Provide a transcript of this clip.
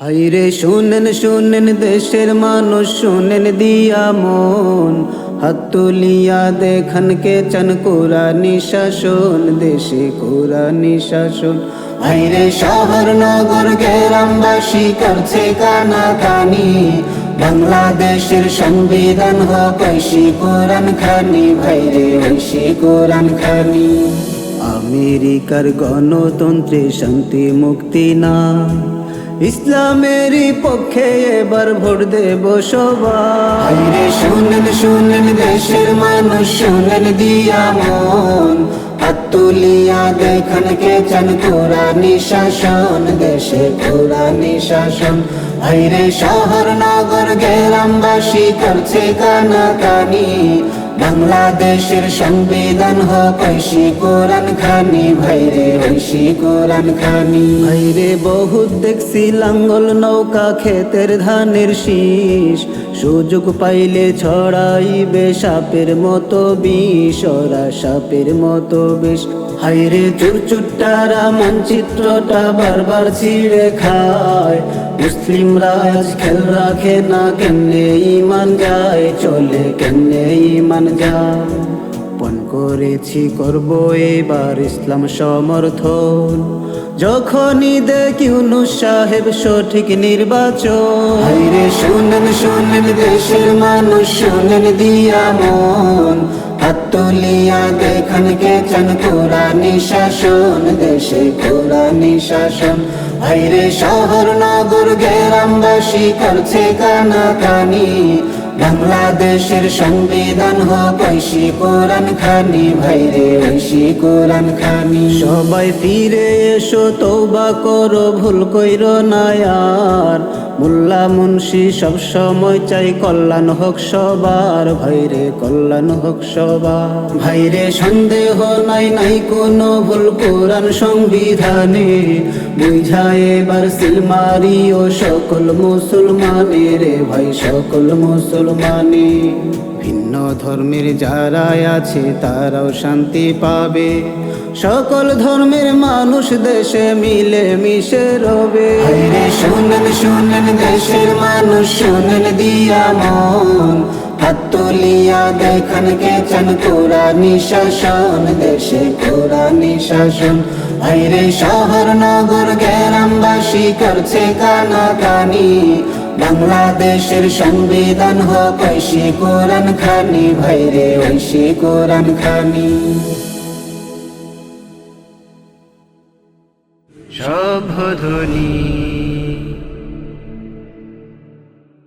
হাইরে শুনেন শুনেন দেশের মানুষ, শুনেন দিয়া মন। হাত তুলিয়া দেখান কে চান কোরআনি শাসন, দেশে কোরআনি শাসন। হাইরে শহর, নগর, গ্রামবাসী করছে কানা কানি বাংলাদেশের সংবিধান হোক, ঐশী কোরআন খানি। ভাইরে ঐশী কোরআন খানি। আমেরিকার গণতন্ত্রে শান্তি মুক্তি না ইসলামেরই পক্ষে এবার ভোট দেব সবাই রে শুনেন শুনেন দেশের মানুষ, শুনেন দিয়া মন। তুলিয়া দেখান কে চান কোরআনি শাসন, দেশে কোরআনি শাসন। ভাইরে শহর, নগর, গ্রামবাসী করছে কানা কানি বাংলাদেশের সংবিধান হোক, ঐশী কোরআন খানি, ভাইরে ঐশী কোরআন খানি। ভাইরে বহুত দেখছি, লাঙ্গল নৌকা ক্ষেতের ধানের শীষ। সুযোগ পাইলে ছড়াইবে সাপের মতো বিষ, ওরা সাপের মতো বিষ। হাইরে চুরচুট্টারা মানচিত্রটা বারবার ছিঁড়ে খায়। মুসলিমরা আজ খেল রাখে না, কেমনে ইমান যায়? চলে কেমনে ইমান যায়? পণ করেছি, করব এবার ইসলাম সমর্থন। যখনই দেখি ইউনুস সাহেব সঠিক নির্বাচন। শুনেন শুনেন দেশের মানুষ, শুনেন দিয়া মন হাত তুলিয়া দেখান কে চান কোরআনি শাসন, দেশে কোরআনি শাসন। হাইরে শহর নগর গ্রামবাসী করছে কানা কানি বাংলাদেশের সংবিধান হোক, ঐশী কোরআন খানি। ভাইরে ঐশী কোরআন খানি। সবাই ফিরে এসো তৌবা করো, ভুল কইর নায়ার মোল্লা মুন্সি সব সময় চাই কল্যাণ হোক সবার। ভাইরে কল্যাণ হোক সবার। ভাইরে সন্দেহ নাই নাই কোনো ভুল কোরআন সংবিধানে। বুঝায় এবার সিলমারি ও সকল মুসলমানের। ভাই, সকল মুসলমানে ভিন্ন ধর্মের যারা আছে, তারাও শান্তি পাবে। সকল ধর্মের মানুষ দেশে মিলে মিশে রবে। শুনেন শুনেন দেশের মানুষ, শুনেন দিয়া মন। হাত তুলিয়া দেখান কে চান কোরআনি শাসন, দেশে কোরআনি শাসন। হাইরে শহর, নগর, গ্রামবাসী করছে কানা কানি বাংলাদেশের সংবিধান হোক ঐশী কোরআন খানি ভাইরে ঐশী কোরআন খানি। সভ্যধ্বনি